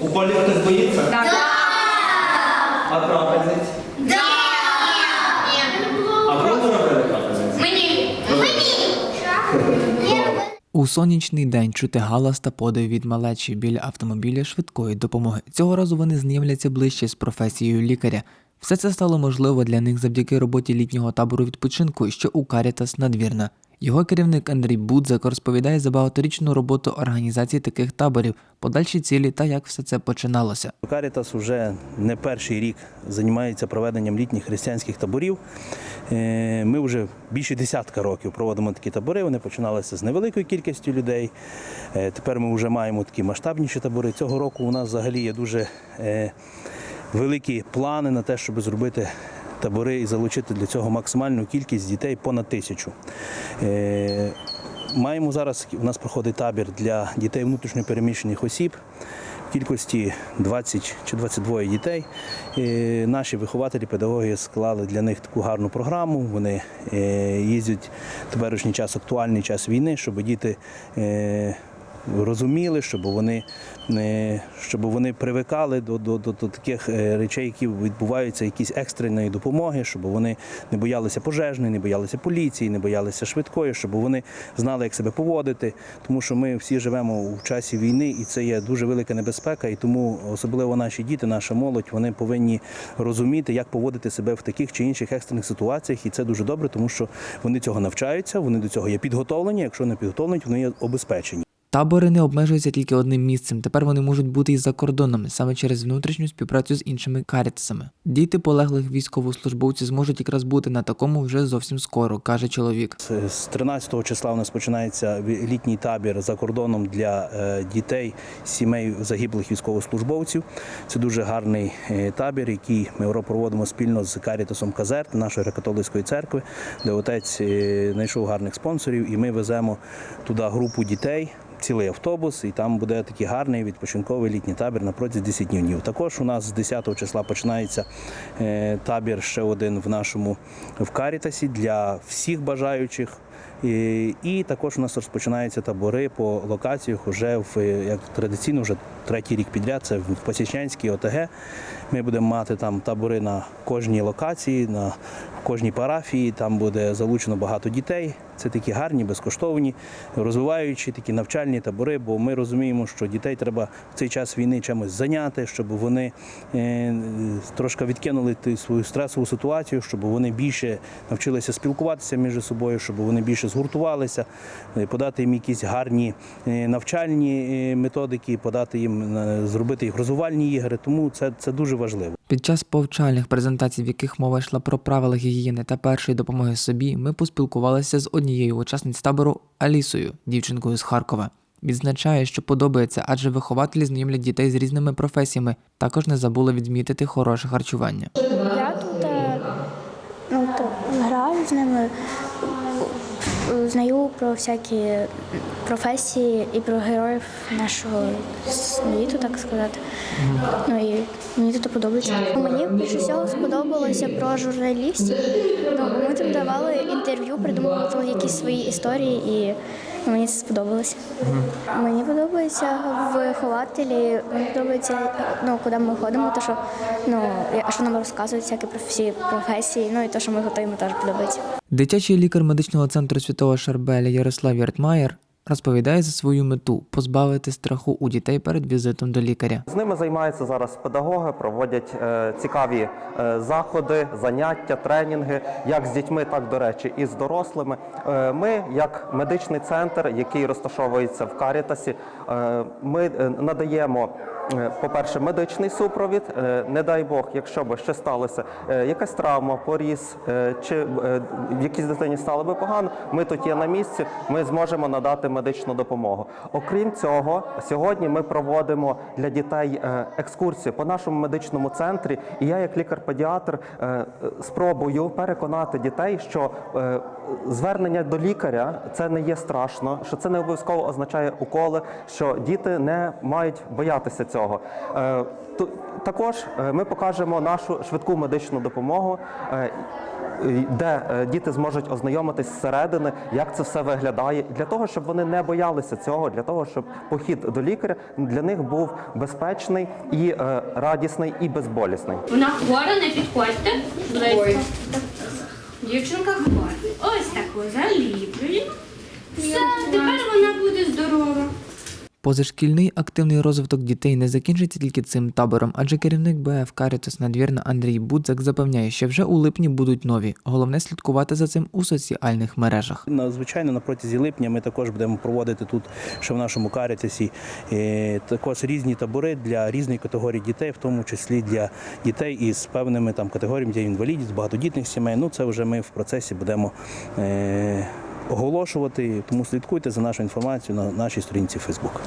Уколів хтось боїться? Так. А крапельниць? А кому робили? Мені. У сонячний день чути галас та подив від малечі біля автомобіля швидкої допомоги. Цього разу вони знайомляться ближче з професією лікаря. Все це стало можливо для них завдяки роботі літнього табору відпочинку, що у Карітас надвірна. Його керівник Андрій Будзак розповідає за багаторічну роботу організації таких таборів, подальші цілі та як все це починалося. Карітас вже не перший рік займається проведенням літніх християнських таборів. Е, Ми вже більше десятка років проводимо такі табори. Вони починалися з невеликою кількістю людей. Е, Тепер ми вже маємо такі масштабніші табори. Цього року у нас взагалі є дуже е, великі плани на те, щоб зробити табори і залучити для цього максимальну кількість дітей понад тисячу. Е, Маємо зараз, у нас проходить табір для дітей внутрішньопереміщених осіб кількості 20 чи 22 дітей. І наші вихователі, педагоги склали для них таку гарну програму. Вони е, їздять теперішній час, актуальний час війни, щоб діти. Розуміли, щоб вони щоб вони привикали до, до, до, до таких е, речей, які відбуваються, якісь екстреної допомоги, щоб вони не боялися пожежної, не боялися поліції, не боялися швидкої, щоб вони знали, як себе поводити. Тому що ми всі живемо у часі війни, і це є дуже велика небезпека. І тому особливо наші діти, наша молодь, вони повинні розуміти, як поводити себе в таких чи інших екстрених ситуаціях. І це дуже добре, тому що вони цього навчаються, вони до цього є підготовлені. Якщо не підготовлені, вони є обезпечені. Табори не обмежуються тільки одним місцем. Тепер вони можуть бути і за кордонами, саме через внутрішню співпрацю з іншими карітасами. Діти полеглих військовослужбовців зможуть якраз бути на такому вже зовсім скоро, каже чоловік. З- З 13 числа у нас починається літній табір за кордоном для е, дітей сімей загиблих військовослужбовців. Це дуже гарний е, табір, який ми проводимо спільно з Карітасом Казерт, нашої католицької церкви, де отець е, знайшов гарних спонсорів, і ми веземо туди групу дітей. Цілий автобус, і там буде такий гарний відпочинковий літній табір на протязі 10 днів. Також у нас з 10 числа починається е, табір ще один в нашому в Карітасі для всіх бажаючих. І, і також у нас розпочинаються табори по локаціях уже в е, як традиційно, вже третій рік підряд. Це в Посічнянській ОТГ. Ми будемо мати там табори на кожній локації, на кожній парафії. Там буде залучено багато дітей. Це такі гарні, безкоштовні, розвиваючі такі навчальні табори. Бо ми розуміємо, що дітей треба в цей час війни чимось зайняти, щоб вони е, трошки відкинули свою стресову ситуацію, щоб вони більше навчилися спілкуватися між собою, щоб вони більше згуртувалися, е, подати їм якісь гарні е, навчальні е, методики, подати їм зробити їх розвивальні ігри. Тому це, це дуже важливо. Під час повчальних презентацій, в яких мова йшла про правила гігієни та першої допомоги собі, ми поспілкувалися з однією учасниць табору Алісою, дівчинкою з Харкова. Відзначає, що подобається, адже вихователі знайомлять дітей з різними професіями. Також не забули відмітити хороше харчування. Я тут ну, то, граю з ними, знаю про всякі професії і про героїв нашого світу, так сказати. Ну і мені тут подобається. Мені більше всього сподобалося про журналістів. Ми там давали інтерв'ю, придумували якісь свої історії, і мені це сподобалося. Мені подобається вихователі, мені подобається, ну, куди ми ходимо, то що, ну, я- що нам розказують всякі про всі професії, ну і те, що ми готуємо, теж подобається. Дитячий лікар медичного центру Святого Шарбеля Ярослав Яртмаєр розповідає за свою мету позбавити страху у дітей перед візитом до лікаря. З ними займаються зараз педагоги, проводять е, цікаві е, заходи, заняття, тренінги, як з дітьми, так до речі, і з дорослими. Е, ми, як медичний центр, який розташовується в Карітасі, ми надаємо. Е, По-перше, медичний супровід, Е, не дай Бог, якщо би ще сталося е, якась травма, поріз, чи в якійсь дитині стало би погано, ми тут є на місці, ми зможемо надати медичну допомогу. Окрім цього, сьогодні ми проводимо для дітей екскурсію по нашому медичному центрі. І я, як лікар-педіатр, спробую переконати дітей, що звернення до лікаря це не є страшно, що це не обов'язково означає уколи, що діти не мають боятися цього. Е, ту- Також е, ми покажемо нашу швидку медичну допомогу. е, де е, діти зможуть ознайомитись зсередини, як це все виглядає, для того, щоб вони не боялися цього, для того, щоб похід до лікаря для них був безпечний і е, радісний і безболісний. Вона хвора, не підходьте. Дівчинка хвора. Ось так ось заліплюємо. Все, тепер вона. Позашкільний активний розвиток дітей не закінчиться тільки цим табором, адже керівник БФ Карітас Надвірна Андрій Будзак запевняє, що вже у липні будуть нові. Головне слідкувати за цим у соціальних мережах. Звичайно, на протязі липня ми також будемо проводити тут, ще в нашому карітасі, е, також різні табори для різної категорії дітей, в тому числі для дітей із певними там категоріями для інвалідів, багатодітних сімей. Ну це вже ми в процесі будемо е, оголошувати. Тому слідкуйте за нашою інформацією на нашій сторінці Фейсбук.